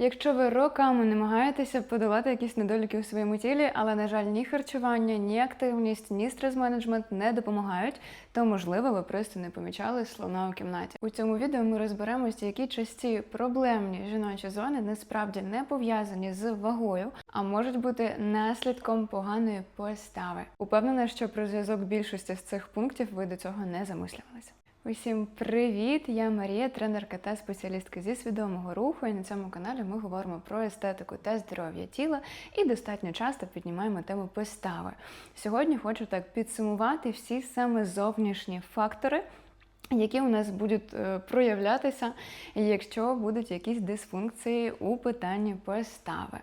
Якщо ви роками намагаєтеся подолати якісь недоліки у своєму тілі, але, на жаль, ні харчування, ні активність, ні стрес-менеджмент не допомагають, то можливо ви просто не помічали слона у кімнаті. У цьому відео ми розберемося, які часті проблемні жіночі зони насправді не пов'язані з вагою, а можуть бути наслідком поганої постави. Упевнена, що про зв'язок більшості з цих пунктів ви до цього не замислювалися. Усім привіт! Я Марія, тренерка та спеціалістка зі свідомого руху. І на цьому каналі ми говоримо про естетику та здоров'я тіла і достатньо часто піднімаємо тему постави. Сьогодні хочу так підсумувати всі саме зовнішні фактори. Які у нас будуть е, проявлятися, якщо будуть якісь дисфункції у питанні постави?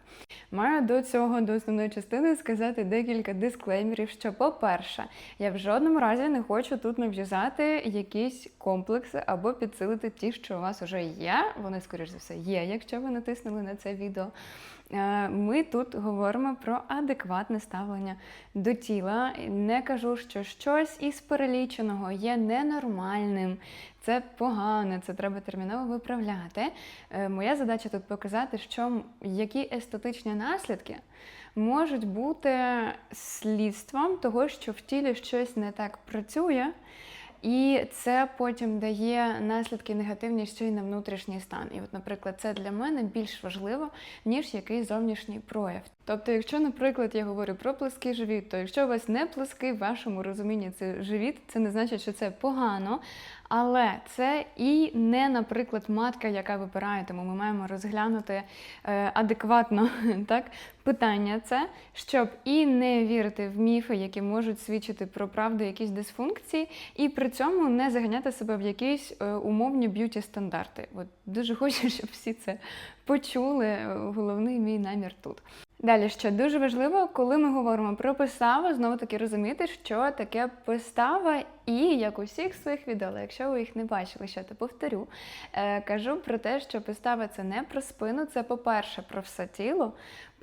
Маю до цього до основної частини сказати декілька дисклеймерів. Що, по-перше, я в жодному разі не хочу тут нав'язати якісь комплекси або підсилити ті, що у вас вже є. Вони, скоріш за все, є, якщо ви натиснули на це відео. Е, Ми тут говоримо про адекватне ставлення до тіла. Не кажу, що щось із переліченого є ненормальним, це погано, це треба терміново виправляти. Е, Моя задача тут показати, що які естетичні наслідки можуть бути слідством того, що в тілі щось не так працює. І це потім дає наслідки негативні ще й на внутрішній стан. І, от, наприклад, це для мене більш важливо, ніж якийсь зовнішній прояв. Тобто, якщо, наприклад, я говорю про плоский живіт, то якщо у вас не плоский в вашому розумінні це живіт, це не значить, що це погано. Але це і не, наприклад, матка, яка випирає, тому ми маємо розглянути е, адекватно так, питання це, щоб і не вірити в міфи, які можуть свідчити про правду якісь дисфункції, і при цьому не заганяти себе в якісь е, умовні б'юті стандарти. От дуже хочу, щоб всі це почули. Головний мій намір тут. Далі, що дуже важливо, коли ми говоримо про поставу, знову таки розуміти, що таке постава, і як у всіх своїх відео, але якщо ви їх не бачили, ще то повторю, е, кажу про те, що постава це не про спину, це по-перше, про все тіло.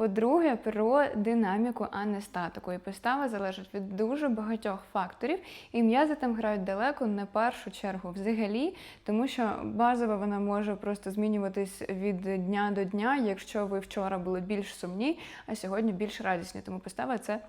По-друге, про динаміку, а не статику. І постава залежить від дуже багатьох факторів, і м'язи там грають далеко не першу чергу взагалі, тому що базово вона може просто змінюватись від дня до дня, якщо ви вчора були більш сумні, а сьогодні більш радісні. Тому постава це.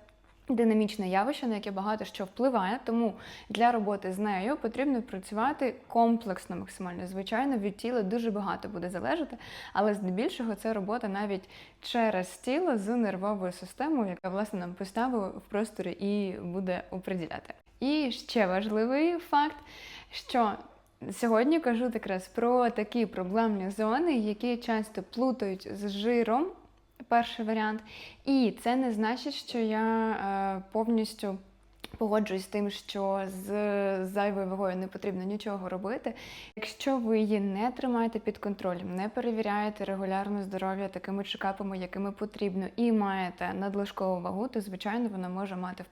Динамічне явище, на яке багато що впливає, тому для роботи з нею потрібно працювати комплексно, максимально. Звичайно, від тіла дуже багато буде залежати, але здебільшого це робота навіть через тіло з нервовою системою, яка власне нам поставу в просторі і буде оприділяти. І ще важливий факт, що сьогодні кажу якраз про такі проблемні зони, які часто плутають з жиром. Перший варіант. І це не значить, що я е, повністю погоджуюсь з тим, що з зайвою вагою не потрібно нічого робити. Якщо ви її не тримаєте під контролем, не перевіряєте регулярно здоров'я такими чекапами, якими потрібно, і маєте надлишкову вагу, то звичайно вона може мати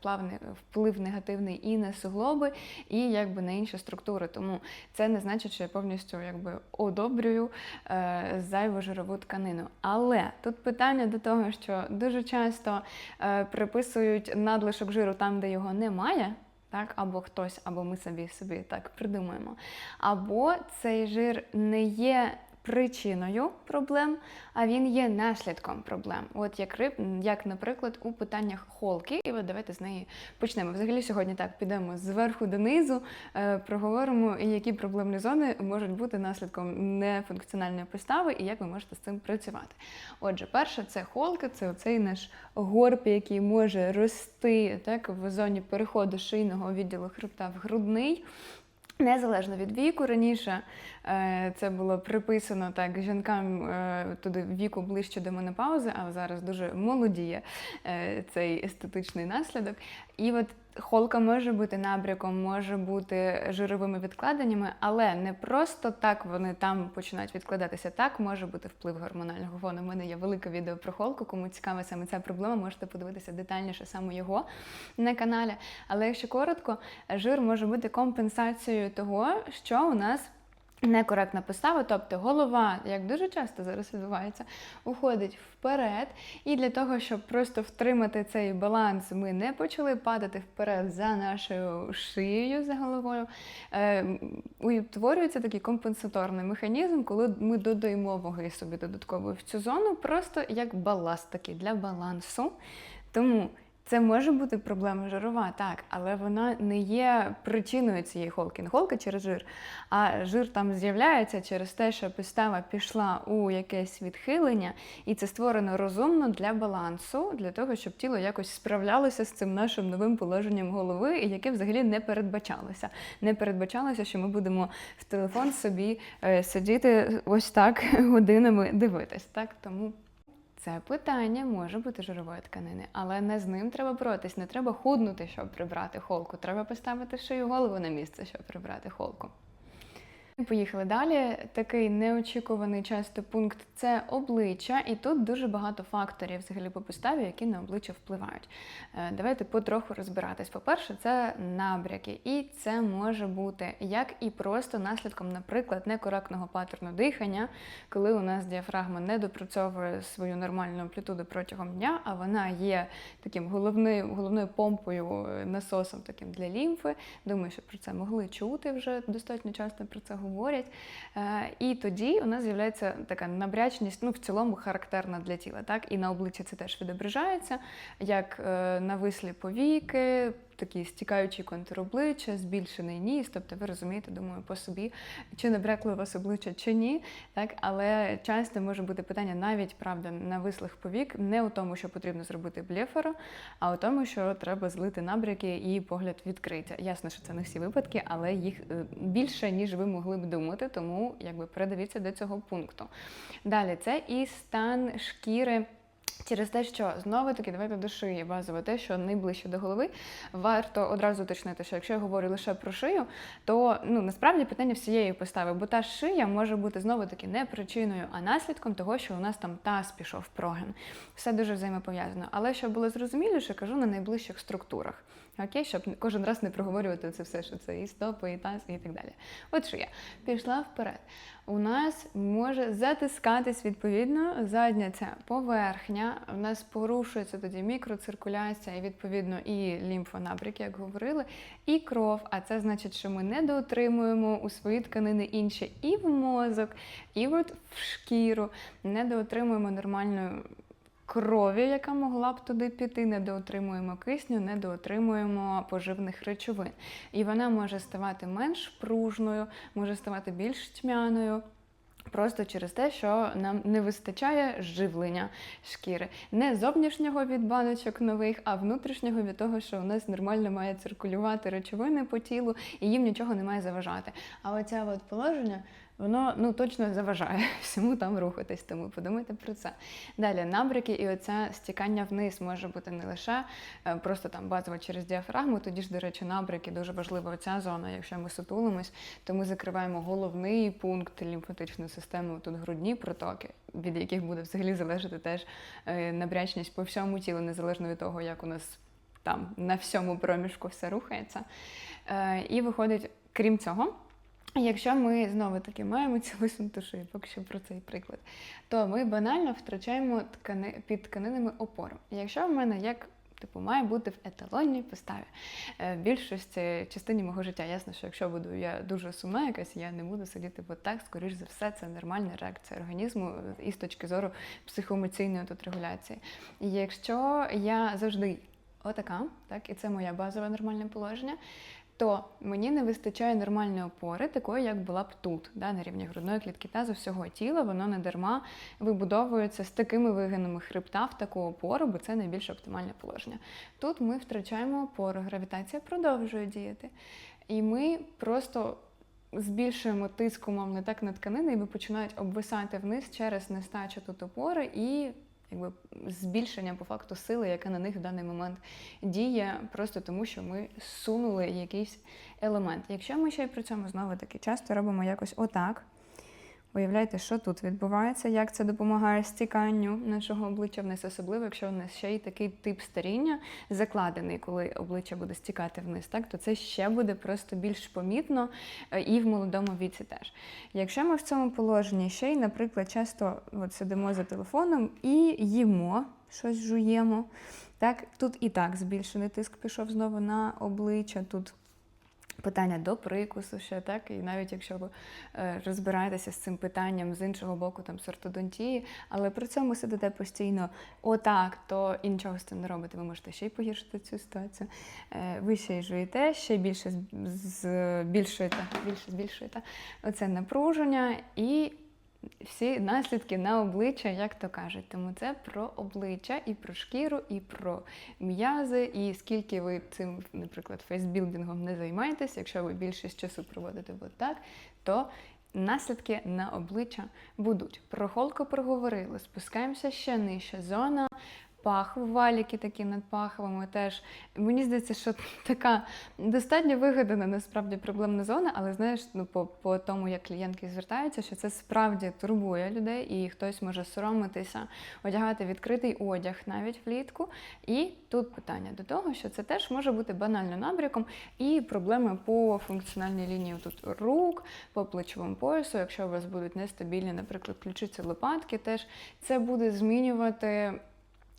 вплив негативний і на суглоби, і якби на інші структури. Тому це не значить, що я повністю якби одобрюю е, зайву жирову тканину. Але тут питання до того, що дуже часто е, приписують надлишок жиру там, де його немає. Так, або хтось, або ми собі собі так придумаємо. Або цей жир не є причиною проблем, а він є наслідком проблем. От як риб, як, наприклад, у питаннях холки, і от давайте з неї почнемо. Взагалі сьогодні так підемо зверху донизу, е, проговоримо, які проблемні зони можуть бути наслідком нефункціональної постави, і як ви можете з цим працювати. Отже, перше, це холка, це оцей наш горб, який може рости так, в зоні переходу шийного відділу хребта в грудний. Незалежно від віку, раніше е, це було приписано так жінкам е, туди віку ближче до менопаузи, а зараз дуже молодіє е, цей естетичний наслідок. І от холка може бути набряком, може бути жировими відкладеннями, але не просто так вони там починають відкладатися. Так може бути вплив гормонального фону. У мене є велике відео про холку. Кому цікава саме ця проблема, можете подивитися детальніше саме його на каналі. Але якщо коротко, жир може бути компенсацією того, що у нас Некоректна постава, тобто голова, як дуже часто зараз відбувається, уходить вперед. І для того, щоб просто втримати цей баланс, ми не почали падати вперед за нашою шиєю за головою. Е, утворюється такий компенсаторний механізм, коли ми додаємо ваги собі додатково в цю зону, просто як баласт такий для балансу. Тому це може бути проблема жирова, так, але вона не є причиною цієї холки. Не холка через жир, а жир там з'являється через те, що постава пішла у якесь відхилення, і це створено розумно для балансу, для того, щоб тіло якось справлялося з цим нашим новим положенням голови, яке взагалі не передбачалося. Не передбачалося, що ми будемо в телефон собі е, сидіти ось так годинами дивитись. Так тому. Це питання може бути жирової тканини, але не з ним треба боротись. Не треба худнути, щоб прибрати холку. Треба поставити шию голову на місце, щоб прибрати холку. Поїхали далі. Такий неочікуваний часто пункт це обличчя, і тут дуже багато факторів взагалі по поставі, які на обличчя впливають. Е, Давайте потроху розбиратись. По-перше, це набряки, і це може бути як і просто наслідком, наприклад, некоректного паттерну дихання, коли у нас діафрагма не допрацьовує свою нормальну амплітуду протягом дня, а вона є таким головною, головною помпою, е, насосом таким для лімфи. Думаю, що про це могли чути вже достатньо часто про це говорять. Е, І тоді у нас з'являється така набрячність, ну в цілому характерна для тіла. Так і на обличчі це теж відображається, як е, навислі повіки, такий стікаючий контур обличчя, збільшений ніс. Тобто, ви розумієте, думаю, по собі, чи набрякло у вас обличчя, чи ні. Так, але часто може бути питання навіть правда навислих повік, не у тому, що потрібно зробити блефору, а у тому, що треба злити набряки і погляд відкриття. Ясно, що це не всі випадки, але їх е, більше, ніж ви могли б думати, тому якби передивіться до цього пункту. Далі це і стан шкіри. Через те, що знову таки давайте до шиї базово те, що найближче до голови, варто одразу уточнити, що якщо я говорю лише про шию, то ну насправді питання всієї постави, бо та шия може бути знову таки не причиною, а наслідком того, що у нас там таз пішов прогин. Все дуже взаємопов'язано. Але щоб було зрозуміліше, кажу на найближчих структурах. Окей, щоб кожен раз не проговорювати це все, що це і стопи, і таз, і так далі. От шия пішла вперед. У нас може затискатись відповідно задня ця поверхня. У нас порушується тоді мікроциркуляція, і відповідно і лімфонабряки, як говорили, і кров. А це значить, що ми недоотримуємо у свої тканини інші і в мозок, і от в шкіру, недоотримуємо нормальної крові, яка могла б туди піти, недоотримуємо кисню, недоотримуємо поживних речовин. І вона може ставати менш пружною, може ставати більш тьмяною. Просто через те, що нам не вистачає живлення шкіри. Не зовнішнього від баночок нових, а внутрішнього від того, що у нас нормально має циркулювати речовини по тілу, і їм нічого не має заважати. А оце от положення, воно ну точно заважає всьому там рухатись. Тому подумайте про це. Далі набряки і оце стікання вниз може бути не лише е, просто там базово через діафрагму. Тоді ж, до речі, набряки дуже важлива оця зона. Якщо ми сутулимось, то ми закриваємо головний пункт лімфатичної системи, тут грудні протоки, від яких буде взагалі залежати теж е, набрячність по всьому тілу, незалежно від того, як у нас там на всьому проміжку все рухається. Е, І виходить, крім цього. Якщо ми знову таки маємо цілисну шию, поки що про цей приклад, то ми банально втрачаємо ткани під тканинами опору. Якщо в мене як типу має бути в еталонній поставі, Е, в більшості частині мого життя ясно, що якщо буду я дуже сумна, якась я не буду сидіти от так, скоріш за все, це нормальна реакція організму е, і з точки зору психоемоційної тут регуляції. Якщо я завжди отака, так, і це моє базове нормальне положення то мені не вистачає нормальної опори, такої, як була б тут, да, на рівні грудної клітки тазу всього тіла, воно не дарма вибудовується з такими вигинами хребта в таку опору, бо це найбільш оптимальне положення. Тут ми втрачаємо опору, гравітація продовжує діяти. І ми просто збільшуємо тиск, умовно так на тканини, і вони починають обвисати вниз через нестачу тут опори і якби збільшення по факту сили, яка на них в даний момент діє, просто тому, що ми сунули якийсь елемент. Якщо ми ще й при цьому знову таки часто робимо якось отак. Уявляйте, що тут відбувається, як це допомагає стіканню нашого обличчя вниз, особливо, якщо у нас ще й такий тип старіння закладений, коли обличчя буде стікати вниз, так то це ще буде просто більш помітно е, і в молодому віці теж. Якщо ми в цьому положенні ще й, наприклад, часто от сидимо за телефоном і їмо, щось жуємо, так тут і так збільшений тиск пішов знову на обличчя. Тут питання до прикусу ще, так? І навіть якщо ви е, розбираєтеся з цим питанням з іншого боку, там з ортодонтії, але при цьому сидите постійно отак, то і нічого з цим не робите. Ви можете ще й погіршити цю ситуацію. Е, ви ще й жуєте, ще більше збільшуєте, більше збільшуєте оце напруження і всі наслідки на обличчя, як то кажуть. Тому це про обличчя і про шкіру, і про м'язи. І скільки ви цим, наприклад, фейсбілдингом не займаєтесь, якщо ви більшість часу проводите от то наслідки на обличчя будуть. Про холку проговорили, спускаємося ще нижче. Зона пахв, валіки такі над пахвами теж. Мені здається, що така достатньо вигадана насправді проблемна зона, але знаєш, ну по, по тому, як клієнтки звертаються, що це справді турбує людей, і хтось може соромитися, одягати відкритий одяг навіть влітку. І тут питання до того, що це теж може бути банально набряком і проблеми по функціональній лінії тут рук, по плечовому поясу. Якщо у вас будуть нестабільні, наприклад, ключиці лопатки, теж це буде змінювати.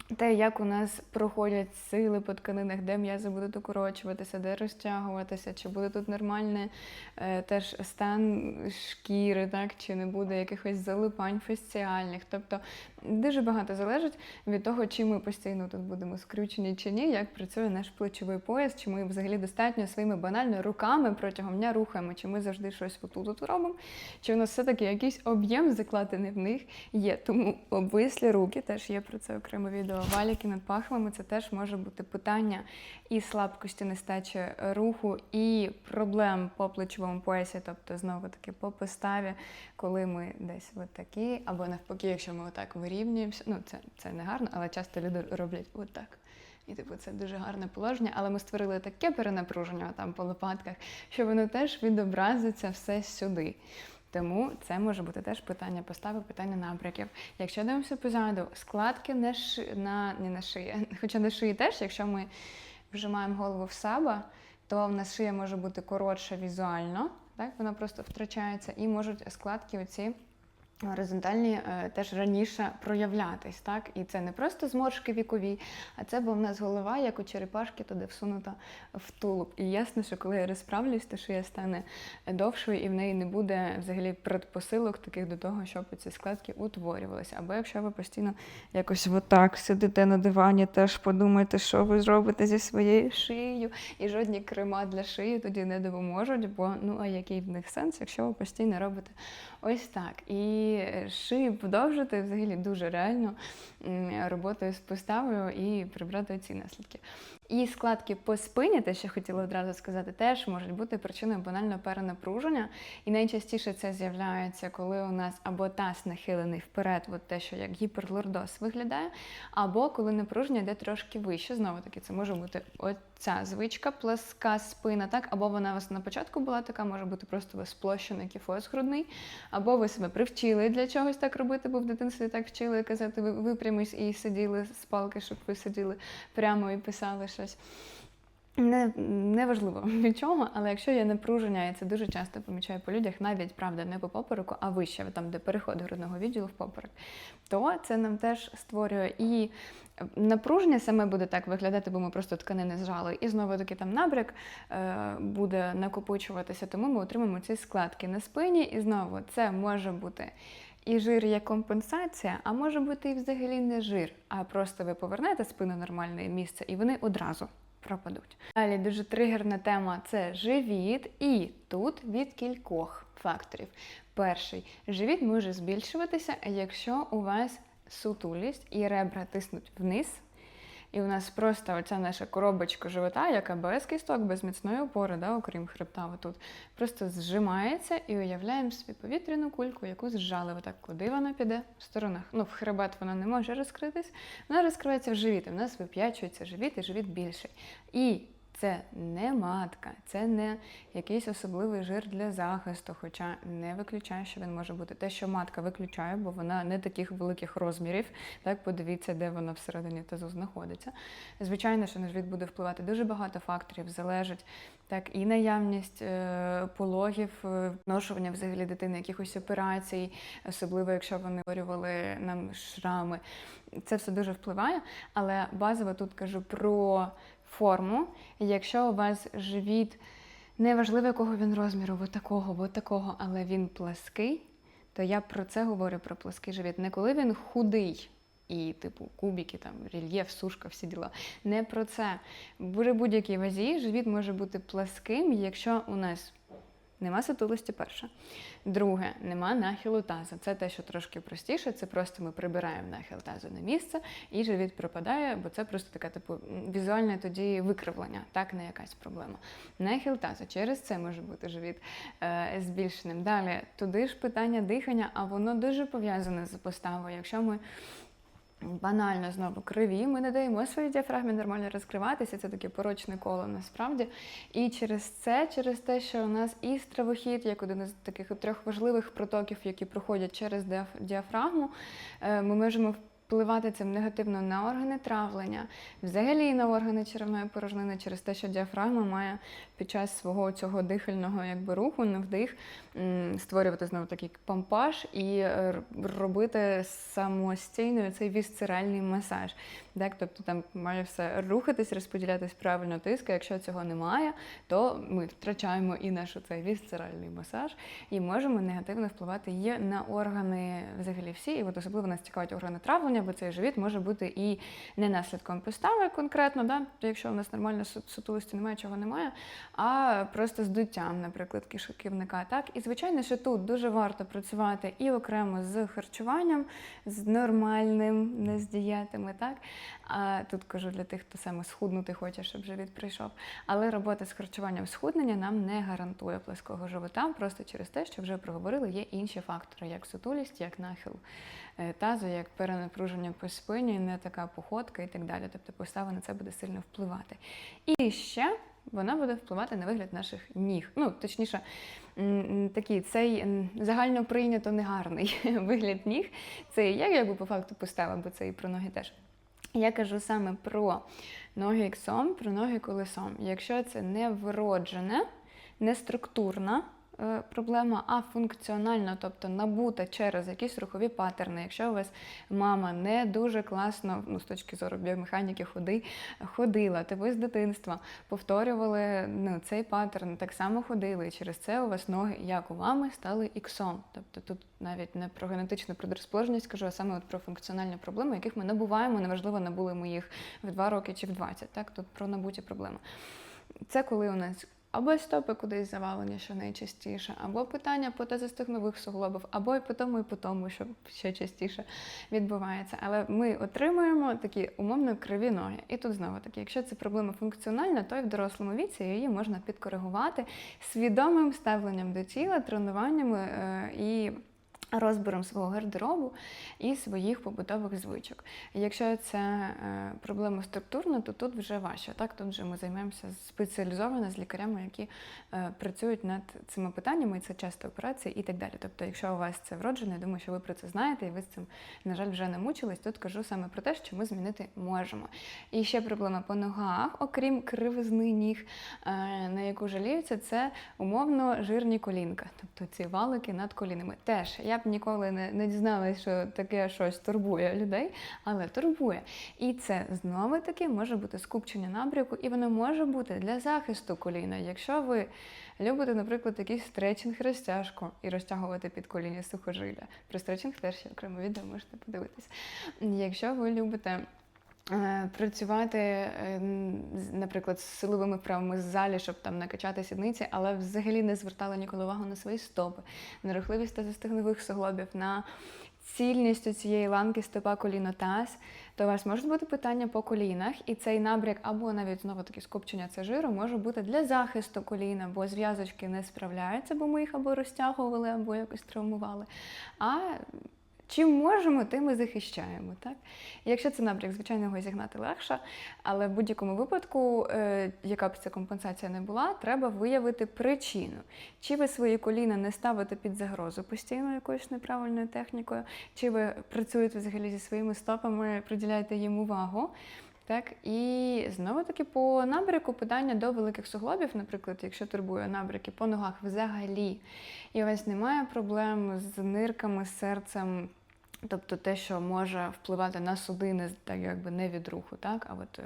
Те, як у нас проходять сили по тканинах, де м'язи будуть укорочуватися, де розтягуватися, чи буде тут нормальний е, теж стан шкіри, так, чи не буде якихось залипань фасціальних. Тобто дуже багато залежить від того, чи ми постійно тут будемо скрючені чи ні, як працює наш плечовий пояс, чи ми взагалі достатньо своїми банально руками протягом дня рухаємо, чи ми завжди щось отут от робимо, чи у нас все-таки якийсь об'єм закладений в них є. Тому обвислі руки, теж є про це окреме відео. Валіки над пахвами це теж може бути питання і слабкості нестачі руху, і проблем по плечовому поясі, тобто знову таки по поставі, коли ми десь от такі, або навпаки, якщо ми отак вирівнюємося. Ну це, це не гарно, але часто люди роблять отак. І типу це дуже гарне положення, але ми створили таке перенапруження там по лопатках, що воно теж відобразиться все сюди. Тому це може бути теж питання постави, питання набряків. Якщо дивимося позаду, складки на ши... на не на шиї, хоча на шиї теж, якщо ми вжимаємо голову в саба, то в нас шия може бути коротша візуально, так вона просто втрачається, і можуть складки оці. Горизонтальні е, теж раніше проявлятись, так? І це не просто зморшки вікові, а це бо в нас голова, як у черепашки, туди всунута в тулуб. І ясно, що коли я розправлюсь, то шия стане довшою, і в неї не буде взагалі предпосилок таких до того, щоб ці складки утворювалися. Або якщо ви постійно якось отак сидите на дивані, теж подумайте, що ви зробите зі своєю шиєю, і жодні крема для шиї тоді не допоможуть, бо ну а який в них сенс, якщо ви постійно робите ось так. І шию подовжити взагалі дуже реально роботою з поставою і прибрати ці наслідки. І складки по спині, те, що хотіла одразу сказати, теж можуть бути причиною банального перенапруження. І найчастіше це з'являється, коли у нас або таз нахилений вперед, от те, що як гіперлордоз виглядає, або коли напруження йде трошки вище. Знову таки, це може бути оця звичка, пласка спина, так, або вона у вас на початку була така, може бути просто у вас сплощений кіфоз грудний, або ви себе привчили для чогось так робити, бо в дитинстві так вчили казати, ви випрямись і сиділи з палки, щоб ви сиділи прямо і писали щось. Не, неважливо від чого, але якщо є напруження, я це дуже часто помічаю по людях, навіть правда, не по попереку, а вище, там, де переход грудного відділу в поперек, то це нам теж створює і напруження саме буде так виглядати, бо ми просто тканини зжали, і знову таки там набряк е, буде накопичуватися, тому ми отримаємо ці складки на спині, і знову це може бути. І жир є компенсація, а може бути і взагалі не жир, а просто ви повернете спину нормальне місце, і вони одразу пропадуть. Далі дуже тригерна тема це живіт, і тут від кількох факторів. Перший живіт може збільшуватися, якщо у вас сутулість і ребра тиснуть вниз. І у нас просто оця наша коробочка живота, яка без кісток, без міцної опори, да, окрім хребта, отут, просто зжимається і уявляємо собі повітряну кульку, яку зжали. Отак, куди вона піде? В сторонах. Ну, в хребет вона не може розкритись, вона розкривається в живіт. і В нас вип'ячується живіт і живіт більший. І Це не матка, це не якийсь особливий жир для захисту, хоча не виключає, що він може бути. Те, що матка виключає, бо вона не таких великих розмірів. Так, подивіться, де вона всередині тазу знаходиться. Звичайно, що на живіт буде впливати дуже багато факторів, залежить так і наявність е, пологів, е, ношування взагалі дитини, якихось операцій, особливо якщо вони створювали нам шрами. Це все дуже впливає, але базово тут кажу про форму. Якщо у вас живіт, неважливо якого він розміру, бо такого, бо такого, але він плаский, то я про це говорю про плаский живіт. Не коли він худий. І, типу, кубики, там, рельєф, сушка, всі діла. Не про це. При будь-якій вазі живіт може бути пласким, якщо у нас нема сутулості перше. Друге, нема нахилу тазу. Це те, що трошки простіше. Це просто ми прибираємо нахил тазу на місце, і живіт пропадає, бо це просто таке, типу, візуальне тоді викривлення, так не якась проблема. Нахил тазу. Через це може бути живіт е, збільшеним. Далі туди ж питання дихання, а воно дуже пов'язане з поставою. Якщо ми банально знову криві, ми не даємо своїй діафрагмі нормально розкриватися, це таке порочне коло насправді. І через це, через те, що у нас і стравохід, як один із таких трьох важливих протоків, які проходять через діафрагму, е, ми можемо впливати цим негативно на органи травлення, взагалі на органи черевної порожнини, через те, що діафрагма має під час свого цього дихального якби, руху на вдих створювати знову такий помпаж і е, робити самостійно цей вісцеральний масаж. Так? Тобто там має все рухатись, розподілятись правильно тиск. Якщо цього немає, то ми втрачаємо і наш цей вісцеральний масаж і можемо негативно впливати і на органи взагалі всі. І от особливо нас цікавить органи травлення, бо цей живіт може бути і не наслідком постави конкретно, да? якщо у нас нормально су- сутулості немає, чого немає, а просто здуттям, наприклад, кишківника. Так? І звичайно, що тут дуже варто працювати і окремо з харчуванням, з нормальним, не з дієтами. Так? А тут кажу для тих, хто саме схуднути хоче, щоб живіт прийшов. Але робота з харчуванням схуднення нам не гарантує плоского живота, просто через те, що вже проговорили, є інші фактори, як сутулість, як нахил е, тазу, як перенапруження по спині, не така походка і так далі. Тобто постава на це буде сильно впливати. І ще вона буде впливати на вигляд наших ніг. Ну, точніше, такий цей загально прийнято негарний вигляд ніг. Це як якби по факту постава, бо це і про ноги теж. Я кажу саме про ноги іксом, про ноги колесом. Якщо це не вроджене, не структурна проблема, а функціональна, тобто набута через якісь рухові паттерни. Якщо у вас мама не дуже класно, ну, з точки зору біомеханіки ходи, ходила, то ви з дитинства повторювали ну, цей паттерн, так само ходили, і через це у вас ноги, як у мами, стали іксом. Тобто тут навіть не про генетичну предрозположеність кажу, а саме от про функціональні проблеми, яких ми набуваємо, неважливо, набули ми їх в 2 роки чи в 20. Так, тут про набуті проблеми. Це коли у нас або стопи кудись завалені, що найчастіше, або питання по тазостегнових суглобів, або і по тому, і по тому, що ще частіше відбувається. Але ми отримуємо такі умовно криві ноги. І тут знову таки, якщо це проблема функціональна, то і в дорослому віці її можна підкоригувати свідомим ставленням до тіла, тренуваннями е, і. Розбором свого гардеробу і своїх побутових звичок. Якщо це е, проблема структурна, то тут вже важче. Так, тут вже ми займаємося спеціалізовано з лікарями, які е, працюють над цими питаннями, і це часто операції і так далі. Тобто, якщо у вас це вроджено, я думаю, що ви про це знаєте, і ви з цим, на жаль, вже не мучились. Тут кажу саме про те, що ми змінити можемо. І ще проблема по ногах, окрім кривизни ніг, е, на яку жаліються, це умовно жирні колінка, тобто ці валики над колінами. Теж я ніколи не, не дізналась, що таке щось турбує людей, але турбує. І це знову таки може бути скупчення набряку, і воно може бути для захисту коліна. Якщо ви любите, наприклад, якийсь стретчинг розтяжку і розтягувати під коліні сухожилля. Про стретчинг теж є окреме відео можете подивитись. Якщо ви любите. Е, Працювати, е, наприклад, з силовими вправами з залі, щоб там накачати сідниці, але взагалі не звертали ніколи увагу на свої стопи, на рухливість та тазостегнових суглобів, на цільність цієї ланки стопа коліно таз, то у вас можуть бути питання по колінах, і цей набряк або навіть знову таки скупчення це жиру може бути для захисту коліна, бо зв'язочки не справляються, бо ми їх або розтягували, або якось травмували. А чим можемо, тим і захищаємо. Так? Якщо це набряк, звичайно, його зігнати легше, але в будь-якому випадку, е, яка б ця компенсація не була, треба виявити причину. Чи ви свої коліна не ставите під загрозу постійно якоюсь неправильною технікою, чи ви працюєте взагалі зі своїми стопами, приділяєте їм увагу. Так, і знову таки по набряку питання до великих суглобів, наприклад, якщо турбує набряки по ногах взагалі, і у вас немає проблем з нирками, з серцем, тобто те, що може впливати на судини, так якби не від руху, так, а от е,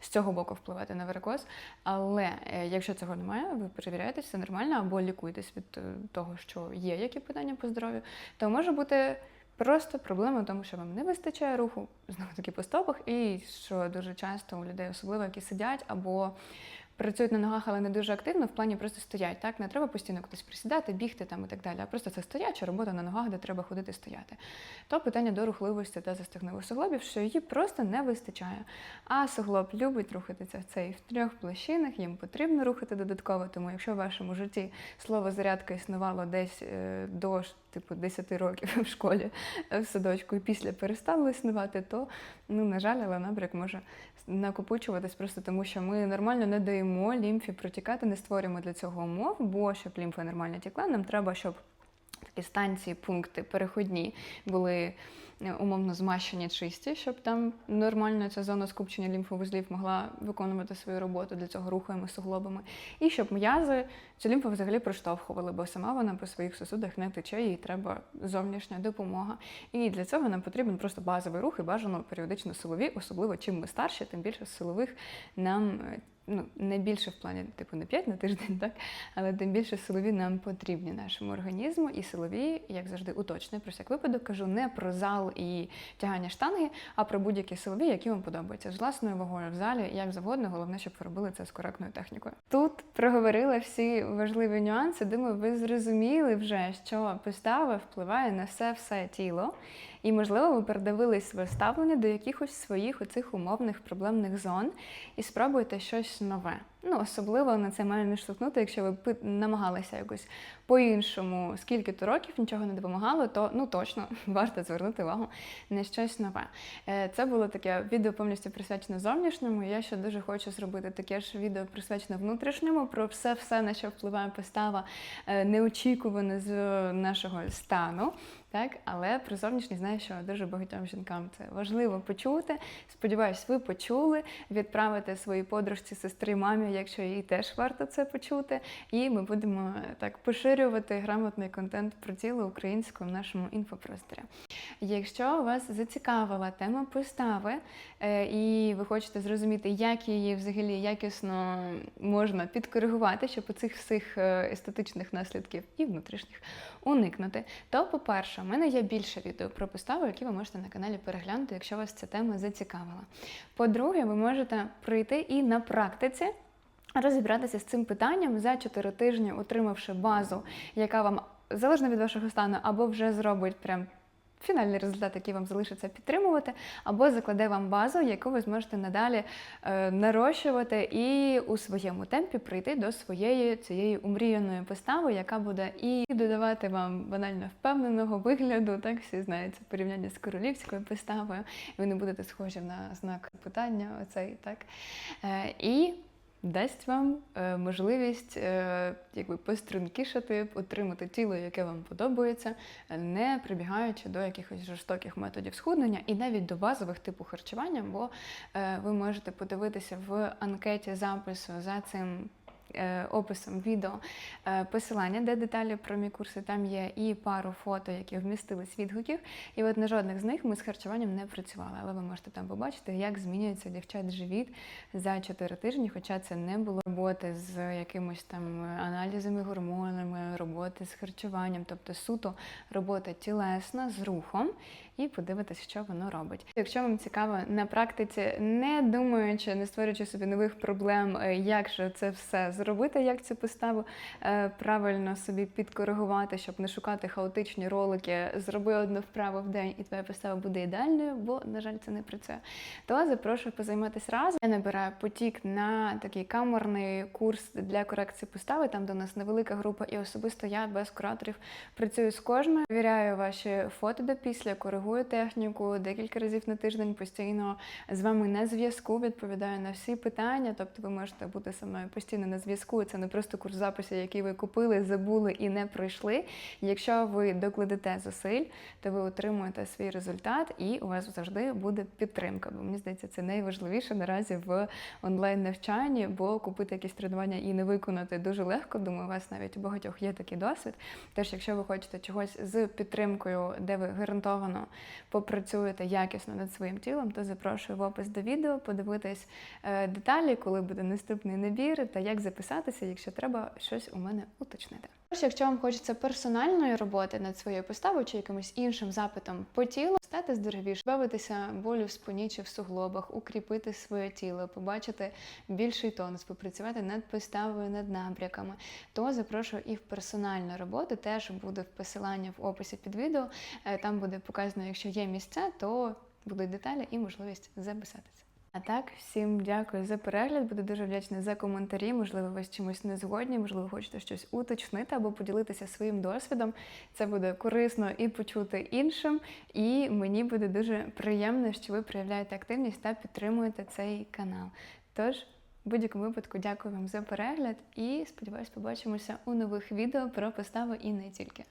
з цього боку впливати на варикоз. Але е, якщо цього немає, ви перевіряєте, все нормально, або лікуєтесь від е, того, що є які питання по здоров'ю, то може бути. Просто проблема в тому, що вам не вистачає руху, знову таки по стопах, і що дуже часто у людей, особливо які сидять або працюють на ногах, але не дуже активно, в плані просто стоять. Так не треба постійно кудись присідати, бігти там і так далі. А просто це стояча робота на ногах, де треба ходити стояти. То питання до рухливості та застигнових суглобів, що її просто не вистачає. А суглоб любить рухатися в цей в трьох площинах, їм потрібно рухати додатково. Тому якщо в вашому житті слово зарядка існувало десь е, до типу 10 років в школі е, в садочку і після перестали існувати, то ну на жаль, але набряк може накопичуватись просто тому, що ми нормально не даємо лімфі протікати, не створюємо для цього умов, бо щоб лімфа нормально тікла, нам треба, щоб такі станції, пункти переходні були умовно змащені чисті, щоб там нормально ця зона скупчення лімфовузлів могла виконувати свою роботу. Для цього рухаємо суглобами. І щоб м'язи цю лімфу взагалі проштовхували, бо сама вона по своїх сосудах не тече, їй треба зовнішня допомога. І для цього нам потрібен просто базовий рух і бажано періодично силові, особливо чим ми старші, тим більше силових нам. Ну, не більше в плані, типу, не 5 на тиждень, так? але тим більше силові нам потрібні нашому організму. І силові, як завжди, уточнюю про всяк випадок, кажу не про зал і тягання штанги, а про будь-які силові, які вам подобаються. З власною вагою в залі, як завгодно, головне, щоб ви робили це з коректною технікою. Тут проговорила всі важливі нюанси. Думаю, ви зрозуміли вже, що постава впливає на все все тіло. І, можливо, ви передивились своє ставлення до якихось своїх оцих умовних проблемних зон і спробуйте щось нове. Ну, особливо на це має не штовхнути, якщо ви намагалися якось по-іншому, скільки то років нічого не допомагало, то ну точно варто звернути увагу на щось нове. Е, Це було таке відео повністю присвячене зовнішньому. Я ще дуже хочу зробити таке ж відео присвячене внутрішньому, про все, все на що впливає постава, е, неочікуване з нашого стану. Так, але про зовнішність знаю, що дуже багатьом жінкам це важливо почути. Сподіваюсь, ви почули. Відправити своїй подружці, сестри, мамі, якщо їй теж варто це почути. І ми будемо так поширювати грамотний контент про тіло українською в нашому інфопросторі. Якщо вас зацікавила тема постави, е, і ви хочете зрозуміти, як її взагалі якісно можна підкоригувати, щоб оцих всіх е, естетичних наслідків і внутрішніх уникнути, то, по-перше, в мене є більше відео про поставу, які ви можете на каналі переглянути, якщо вас ця тема зацікавила. По-друге, ви можете прийти і на практиці. Розібратися з цим питанням за 4 тижні, отримавши базу, яка вам залежно від вашого стану, або вже зробить прям фінальний результат, який вам залишиться підтримувати, або закладе вам базу, яку ви зможете надалі е, нарощувати і у своєму темпі прийти до своєї цієї умріяної постави, яка буде і додавати вам банально впевненого вигляду. Так всі знають порівняння з королівською поставою. Ви не будете схожі на знак питання. Оцей так. Е, і дасть вам е, можливість е, якби пострункішати, отримати тіло, яке вам подобається, не прибігаючи до якихось жорстоких методів схуднення і навіть до базових типу харчування, бо е, ви можете подивитися в анкеті запису за цим. Е, Описом відео е, посилання, де деталі про мій курси там є, і пару фото, які вмістились відгуків. І от на жодних з них ми з харчуванням не працювали, але ви можете там побачити, як змінюється дівчат живіт за 4 тижні, хоча це не було роботи з якимось там аналізами, гормонами, роботи з харчуванням, тобто суто робота тілесна з рухом. І подивитись, що воно робить. Якщо вам цікаво на практиці, не думаючи, не створюючи собі нових проблем, е, як же це все зробити, як цю поставу е, правильно собі підкоригувати, щоб не шукати хаотичні ролики, зроби одну вправу в день, і твоя постава буде ідеальною, бо, на жаль, це не працює. То запрошую позайматися разом. Я набираю потік на такий камерний курс для корекції постави, там у нас невелика група, і особисто я без кураторів працюю з кожною, перевіряю ваші фото до після, коригую техніку декілька разів на тиждень постійно з вами на зв'язку, відповідаю на всі питання. Тобто ви можете бути зі мною постійно на зв'язку. Це не просто курс запису, який ви купили, забули і не пройшли. Якщо ви докладете зусиль, то ви отримуєте свій результат, і у вас завжди буде підтримка. Бо мені здається, це найважливіше наразі в онлайн навчанні, бо купити якісь тренування і не виконати дуже легко. Думаю, у вас навіть у багатьох є такий досвід. Тож, якщо ви хочете чогось з підтримкою, де ви гарантовано попрацюєте якісно над своїм тілом, то запрошую в опис до відео подивитись е, деталі, коли буде наступний набір та як записатися, якщо треба щось у мене уточнити. Якщо вам хочеться персональної роботи над своєю поставою чи якимось іншим запитом по тілу, стати здоровіше, бавитися болю в спині чи в суглобах, укріпити своє тіло, побачити більший тонус, попрацювати над поставою, над набряками, то запрошую і в персональну роботу. Теж буде в посилання в описі під відео. Е, Там буде показано, якщо є місця, то будуть деталі і можливість записатися. А так, всім дякую за перегляд. Буду дуже вдячна за коментарі. Можливо, ви з чимось не згодні, можливо, хочете щось уточнити або поділитися своїм досвідом. Це буде корисно і почути іншим. І мені буде дуже приємно, що ви проявляєте активність та підтримуєте цей канал. Тож, в будь-якому випадку, дякую вам за перегляд і сподіваюсь, побачимося у нових відео про поставу і не тільки.